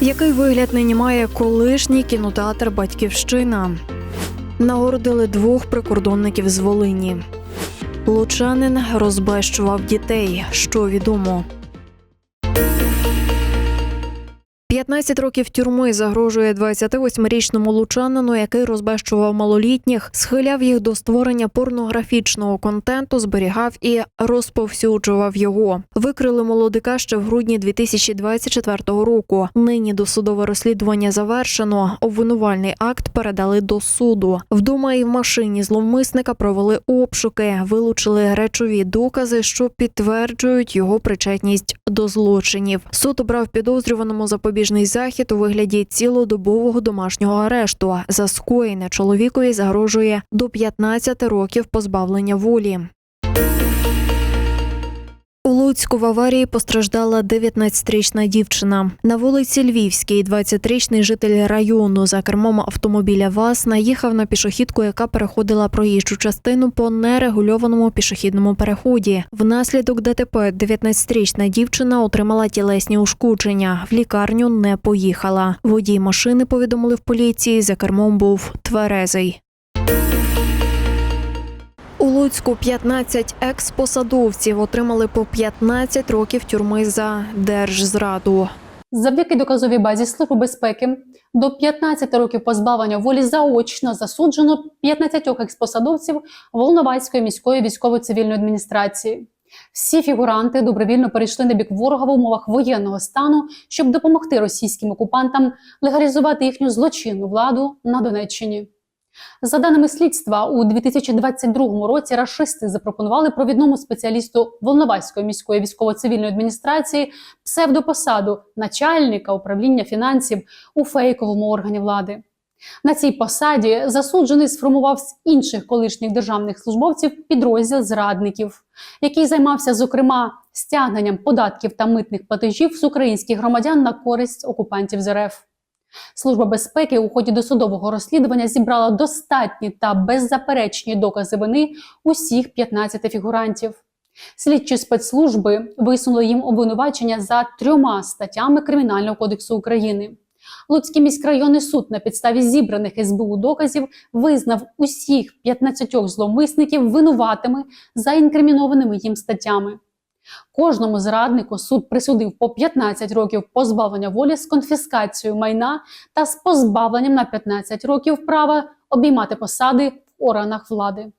Який вигляд нині має колишній кінотеатр Батьківщина? Нагородили двох прикордонників з Волині. Лучанин розбещував дітей. Що відомо? 15 років тюрми загрожує 28-річному лучанину, який розбещував малолітніх, схиляв їх до створення порнографічного контенту, зберігав і розповсюджував його. Викрили молодика ще в грудні 2024 року. Нині досудове розслідування завершено. Обвинувальний акт передали до суду. Вдома і в машині зловмисника провели обшуки, вилучили речові докази, що підтверджують його причетність до злочинів. Суд обрав підозрюваному запобіжний захід у вигляді цілодобового домашнього арешту. За скоєне чоловікові загрожує до 15 років позбавлення волі. У Луцьку в аварії постраждала 19-річна дівчина. На вулиці Львівській 20-річний житель району за кермом автомобіля ВАЗ наїхав на пішохідку, яка переходила проїжджу частину по нерегульованому пішохідному переході. Внаслідок ДТП 19-річна дівчина отримала тілесні ушкодження. В лікарню не поїхала. Водій машини повідомили в поліції. За кермом був тверезий. Луцьку 15 екс-посадовців отримали по 15 років тюрми за держзраду. Завдяки доказовій базі Служби безпеки до 15 років позбавлення волі заочно засуджено 15 експосадовців Волноваської міської військово-цивільної адміністрації. Всі фігуранти добровільно перейшли на бік ворога в умовах воєнного стану, щоб допомогти російським окупантам легалізувати їхню злочинну владу на Донеччині. За даними слідства, у 2022 році рашисти запропонували провідному спеціалісту Волноваської міської військово-цивільної адміністрації псевдопосаду начальника управління фінансів у фейковому органі влади. На цій посаді засуджений сформував з інших колишніх державних службовців підрозділ зрадників, який займався, зокрема, стягненням податків та митних платежів з українських громадян на користь окупантів з РФ. Служба безпеки у ході досудового розслідування зібрала достатні та беззаперечні докази вини усіх 15 фігурантів. Слідчі спецслужби висунули їм обвинувачення за трьома статтями Кримінального кодексу України. Луцький міськрайонний суд на підставі зібраних СБУ доказів визнав усіх 15 зловмисників винуватими за інкримінованими їм статтями. Кожному зраднику суд присудив по 15 років позбавлення волі з конфіскацією майна та з позбавленням на 15 років права обіймати посади в органах влади.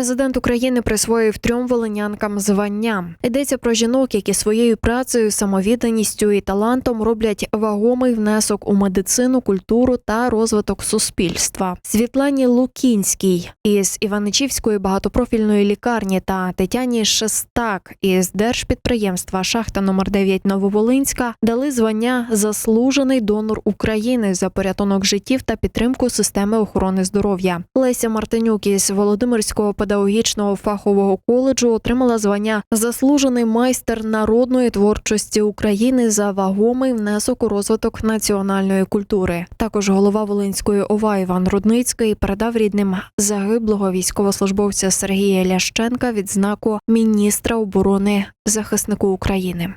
Президент України присвоїв трьом волинянкам звання. Йдеться про жінок, які своєю працею, самовідданістю і талантом роблять вагомий внесок у медицину, культуру та розвиток суспільства. Світлані Лукінській із Іваничівської багатопрофільної лікарні та Тетяні Шестак із держпідприємства Шахта номер 9 Нововолинська дали звання Заслужений донор України за порятунок життів та підтримку системи охорони здоров'я. Леся Мартинюк із Володимирського педагогічного фахового коледжу отримала звання Заслужений майстер народної творчості України за вагомий внесок у розвиток національної культури. Також голова Волинської ОВА Іван Рудницький передав рідним загиблого військовослужбовця Сергія Лященка відзнаку міністра оборони захиснику України.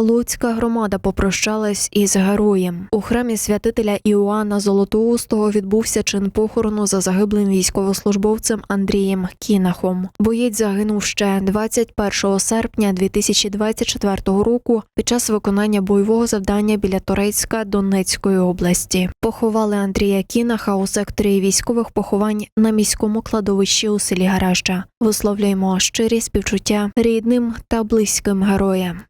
Луцька громада попрощалась із героєм. У храмі святителя Іоанна Золотоустого відбувся чин похорону за загиблим військовослужбовцем Андрієм Кінахом. Боєць загинув ще 21 серпня 2024 року під час виконання бойового завдання біля Торецька Донецької області. Поховали Андрія Кінаха у секторі військових поховань на міському кладовищі у селі Гаража. Висловлюємо щирі співчуття рідним та близьким героям.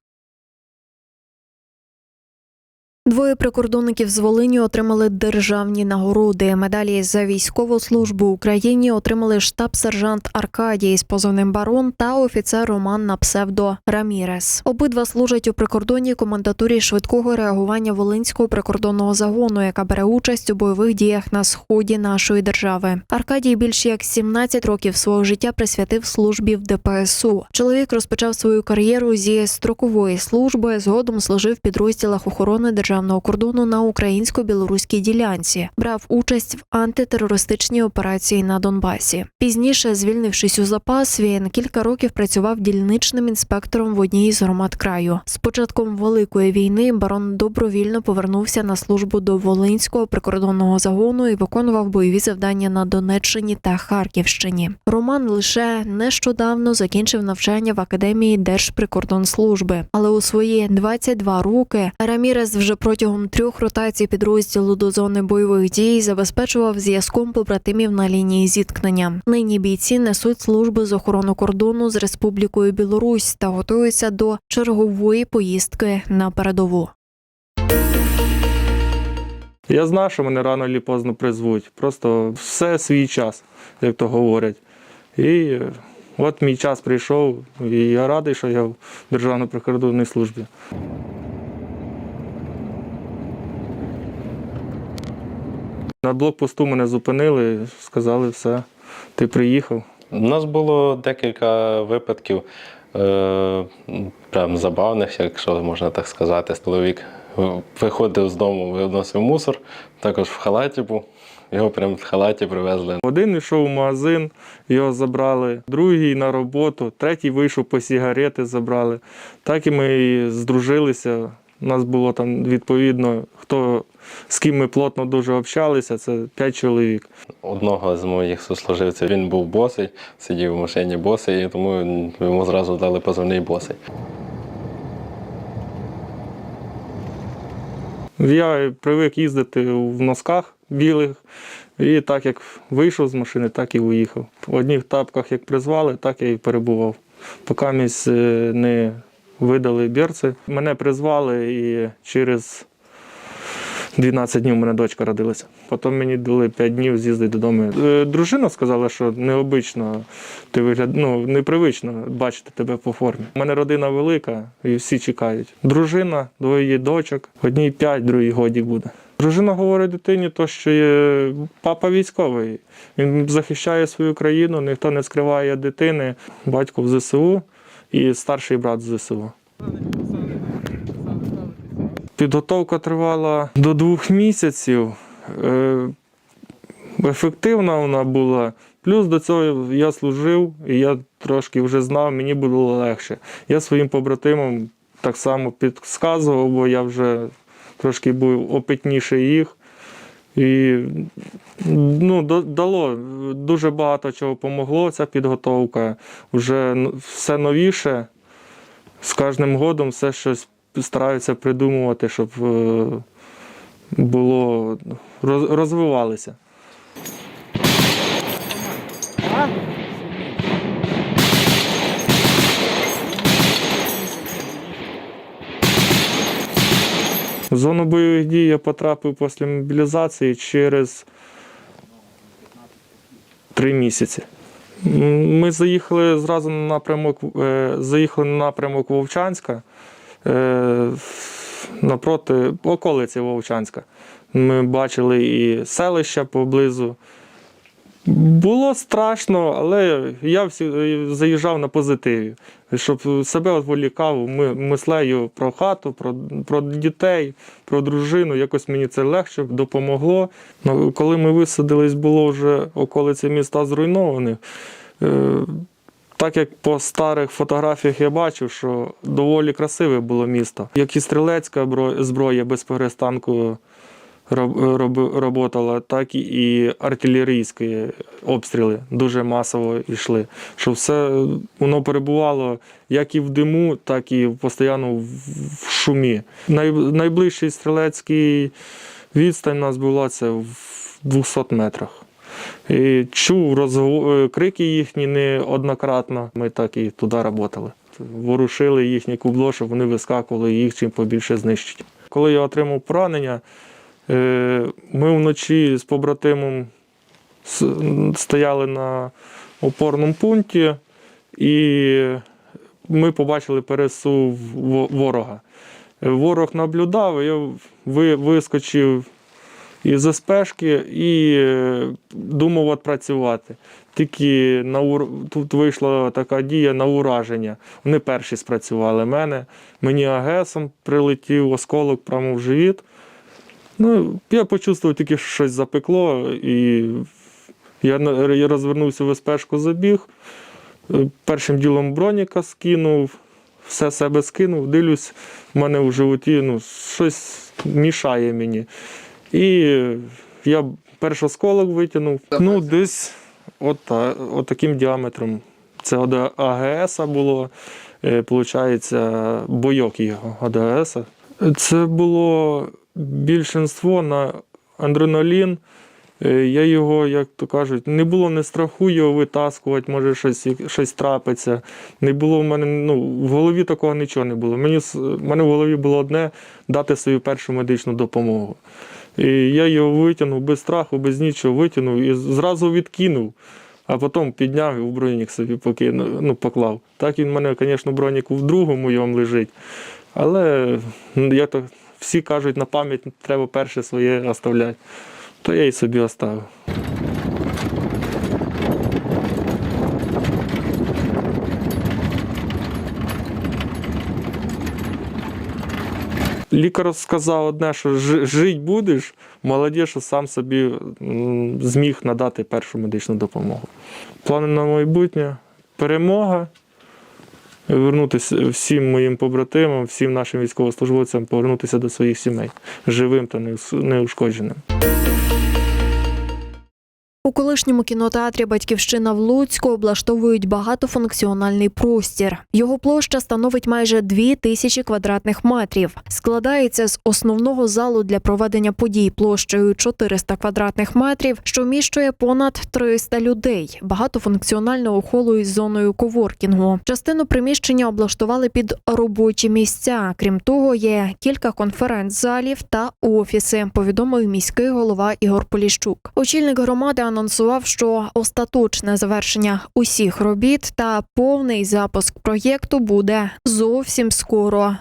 Двоє прикордонників з Волині отримали державні нагороди. Медалі за військову службу Україні отримали штаб-сержант Аркадій з позивним барон та офіцер Роман на псевдо Рамірес. Обидва служать у прикордонній комендатурі швидкого реагування Волинського прикордонного загону, яка бере участь у бойових діях на сході нашої держави. Аркадій більше як 17 років свого життя присвятив службі в ДПСУ. Чоловік розпочав свою кар'єру зі строкової служби. Згодом служив в підрозділах охорони державної державного кордону на українсько-білоруській ділянці, брав участь в антитерористичній операції на Донбасі. Пізніше, звільнившись у запас, він кілька років працював дільничним інспектором в одній з громад краю. З початком великої війни барон добровільно повернувся на службу до Волинського прикордонного загону і виконував бойові завдання на Донеччині та Харківщині. Роман лише нещодавно закінчив навчання в академії Держприкордонслужби, але у свої 22 роки Рамірес вже протягом трьох ротацій підрозділу до зони бойових дій забезпечував зв'язком побратимів на лінії зіткнення. Нині бійці несуть служби з охорони кордону з Республікою Білорусь та готуються до чергової поїздки на передову. Я знав, що мене рано чи поздно призвуть. Просто все свій час, як то говорять. І от мій час прийшов, і я радий, що я в Державній прикордонній службі. На блокпосту мене зупинили, сказали, все, ти приїхав. У нас було декілька випадків, е, прям забавних, якщо можна так сказати. Чоловік виходив з дому, виносив мусор, також в халаті був. Його прямо в халаті привезли. Один йшов в магазин, його забрали, другий на роботу, третій вийшов по сігарети, забрали. Так і ми і здружилися. У нас було там відповідно, хто з ким ми плотно дуже общалися, це п'ять чоловік. Одного з моїх сослуживців він був босий, сидів в машині босий, і тому йому зразу дали позивний босий. Я привик їздити в носках білих, і так як вийшов з машини, так і виїхав. В одних тапках як призвали, так я і перебував. Поки місь е, не видали берці. Мене призвали і через 12 днів у мене дочка родилася. Потім мені дали 5 днів з'їздити додому. Е, Дружина сказала, що необично, ти вигляд... ну, непривично бачити тебе по формі. У мене родина велика і всі чекають. Дружина, двоє дочок, одній 5, другій годік буде. Дружина говорить дитині, то, що є папа військовий. Він захищає свою країну, ніхто не скриває дитини, батько в ЗСУ і старший брат з ЗСУ. Підготовка тривала до двох місяців. Е, Ефективна вона була. Плюс до цього я служив, і я трошки вже знав, мені було легше. Я своїм побратимам так само підказував, бо я вже трошки був опитніший їх. І ну, дало дуже багато чого помогло ця підготовка. Вже все новіше. З кожним годом все щось стараються придумувати, щоб е, було роз- розвивалися. В зону бойових дій я потрапив після мобілізації через три місяці. Ми заїхали зразу на напрямок, е, заїхали на напрямок Вовчанська е, напроти околиці Вовчанська. Ми бачили і селища поблизу. Було страшно, але я всі заїжджав на позитиві, щоб себе відволікав мислею про хату, про, про дітей, про дружину. Якось мені це легше допомогло. Ну, Коли ми висадились, було вже околиці міста зруйнованих. Е, Так як по старих фотографіях я бачив, що доволі красиве було місто. Як і стрілецька зброя без перестанку роботала, так і артилерійські обстріли дуже масово йшли. Що все воно перебувало як і в диму, так і постійно в шумі. Най, найближчий стрілецький відстань у нас була це в 200 метрах. І чув розгов... е, крики їхні неоднократно. Ми так і туди працювали. Ворушили їхнє кубло, щоб вони вискакували і їх чим побільше знищити. Коли я отримав поранення, е, ми вночі з побратимом стояли на опорному пункті, і ми побачили пересув ворога. Е, Ворог наблюдав, я вискочив із СПшки і е, думав відпрацювати. тільки на ур... тут вийшла така дія на ураження. Вони перші спрацювали мене. Мені агесом прилетів осколок прямо в живіт. Ну, я почувствував тільки, що щось запекло, і я, розвернувся в спешку, забіг. Е, Першим ділом броніка скинув, все себе скинув, дивлюсь, в мене в животі ну, щось мішає мені. І я перший осколок витягнув. Ну, десь от, от таким діаметром. Це від АГС було, е, виходить, бойок його АГС. Це було більшинство на адреналін. Е, Я його, як то кажуть, не було не страху його витаскувати, може щось, щось трапиться. Не було в мене, ну, в голові такого нічого не було. Мені, в мене в голові було одне дати свою першу медичну допомогу. І я його витягнув без страху, без нічого витягнув і зразу відкинув, а потім підняв і в бронік собі покинув, ну, поклав. Так він в мене, звісно, бронік в другому йому лежить. Але як то всі кажуть, на пам'ять треба перше своє оставляти. То я і собі оставив. Лікар сказав одне, що жи- жить будеш, молодець, що сам собі зміг надати першу медичну допомогу. Плани на майбутнє перемога, вернутися всім моїм побратимам, всім нашим військовослужбовцям, повернутися до своїх сімей живим та неушкодженим. У колишньому кінотеатрі Батьківщина в Луцьку облаштовують багатофункціональний простір. Його площа становить майже дві тисячі квадратних метрів. Складається з основного залу для проведення подій площею 400 квадратних метрів, що вміщує понад 300 людей, багатофункціонального холу із зоною коворкінгу. Частину приміщення облаштували під робочі місця. Крім того, є кілька конференц-залів та офіси. Повідомив міський голова Ігор Поліщук. Очільник громади анонсував, що остаточне завершення усіх робіт та повний запуск проєкту буде зовсім скоро.